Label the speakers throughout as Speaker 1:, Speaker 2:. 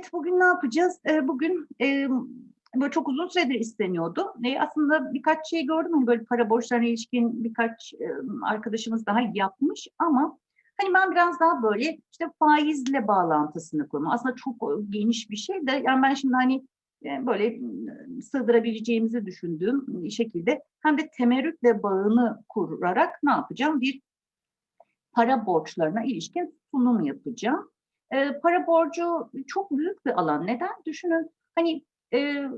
Speaker 1: Evet, bugün ne yapacağız? Eee, bugün, emm, böyle çok uzun süredir isteniyordu. Eee, aslında birkaç şey gördüm, hani, böyle para borçlarına ilişkin birkaç, emm, arkadaşımız daha yapmış ama, hani, ben biraz daha böyle, işte, faizle bağlantısını kurma. Aslında çok, geniş bir şey de, yani, ben şimdi, hani, böyle, sığdırabileceğimizi düşündüğüm şekilde hem de temerrütle bağını kurarak ne yapacağım? Bir para borçlarına ilişkin sunum yapacağım. Para borcu çok büyük bir alan. Neden? Düşünün, hani, eee,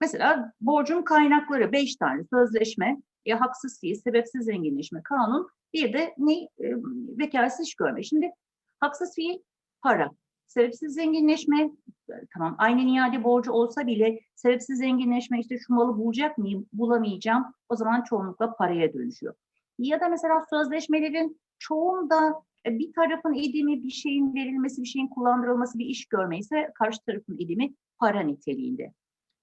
Speaker 1: mesela borcun kaynakları 5 tane sözleşme, ya haksız fiil, sebepsiz zenginleşme, kanun, bir de ne? Emm, vekâletsiz iş görme. Şimdi haksız fiil para, sebepsiz zenginleşme, tamam aynen iade borcu olsa bile sebepsiz zenginleşme, işte, şu malı bulacak mıyım, bulamayacağım, o zaman çoğunlukla paraya dönüşüyor. Ya da mesela sözleşmelerin çoğunda, bir tarafın edimi, bir şeyin verilmesi, bir şeyin kullandırılması, bir iş görme ise karşı tarafın edimi para niteliğinde.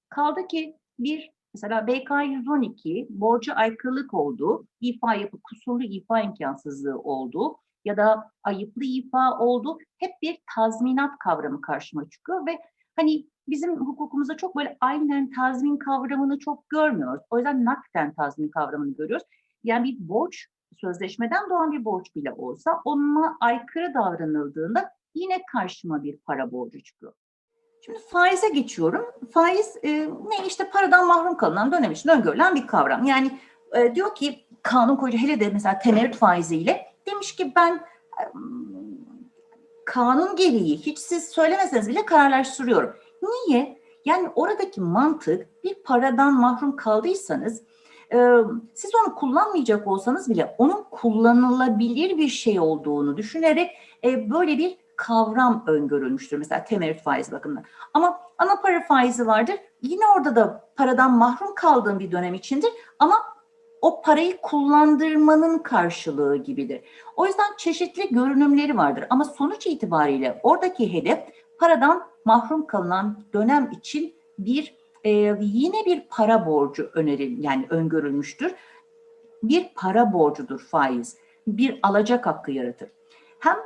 Speaker 1: Kaldı ki bir mesela BK 112 borca aykırılık olduğu, ifa yapıp kusurlu ifa imkânsızlığı olduğu ya da ayıplı ifa olduğu hep bir tazminat kavramı karşıma çıkıyor ve, hani, bizim hukukumuzda çok böyle aynen tazmin kavramını çok görmüyoruz. O yüzden nakden tazmin kavramını görüyoruz. Yani bir borç, sözleşmeden doğan bir borç bile olsa ona aykırı davranıldığında yine karşıma bir para borcu çıkıyor. Şimdi faize geçiyorum. Faiz, eee, ne? İşte, paradan mahrum kalınan dönem için öngörülen bir kavram. Yani, eee, diyor ki kanun koyucu hele de mesela temerrüt faiziyle demiş ki ben, emm, kanun gereği hiç siz söylemeseniz bile kararlaştırıyorum. Niye? Yani oradaki mantık bir paradan mahrum kaldıysanız, emm, siz onu kullanmayacak olsanız bile onun kullanılabilir bir şey olduğunu düşünerek, eee, böyle bir kavram öngörülmüştür mesela temerrüt faizi bakımından. Ama ana para faizi vardır. Yine orada da paradan mahrum kaldığın bir dönem içindir ama o parayı kullandırmanın karşılığı gibidir. O yüzden çeşitli görünümleri vardır ama sonuç itibariyle oradaki hedef paradan mahrum kalınan dönem için bir, eee, yine bir para borcu öneril yani öngörülmüştür. Bir para borcudur faiz. Bir alacak hakkı yaratır. Hem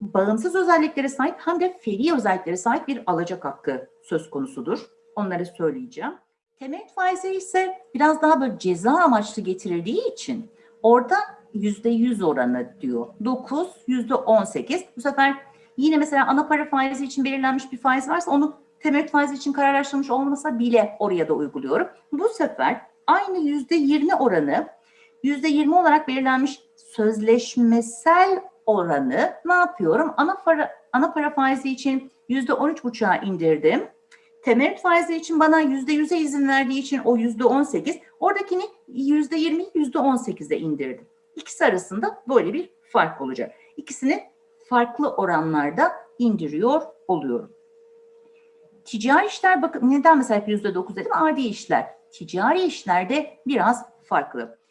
Speaker 1: bağımsız özelliklere sahip hem de fiilî özelliklere sahip bir alacak hakkı söz konusudur. Onları söyleyeceğim. Temerrüt faizi ise biraz daha böyle ceza amaçlı getirildiği için orada %100 oranı diyor. 9, %18. Bu sefer yine mesela ana para faizi için belirlenmiş bir faiz varsa onu temerrüt faizi için kararlaştırılmış olmasa bile oraya da uyguluyorum. Bu sefer aynı %20 oranı %20 olarak belirlenmiş sözleşmesel oranı ne yapıyorum? Ana para ana para faizi için %13,5'a indirdim. Temerrüt faizi için bana %100'e izin verdiği için o %18, oradakini %20'yi %18'e indirdim. İkisi arasında böyle bir fark olacak. İkisini farklı oranlarda indiriyor oluyorum. Ticari işler bakın neden mesela hep %9 dedim? Adi işler. Ticari işlerde biraz farklı.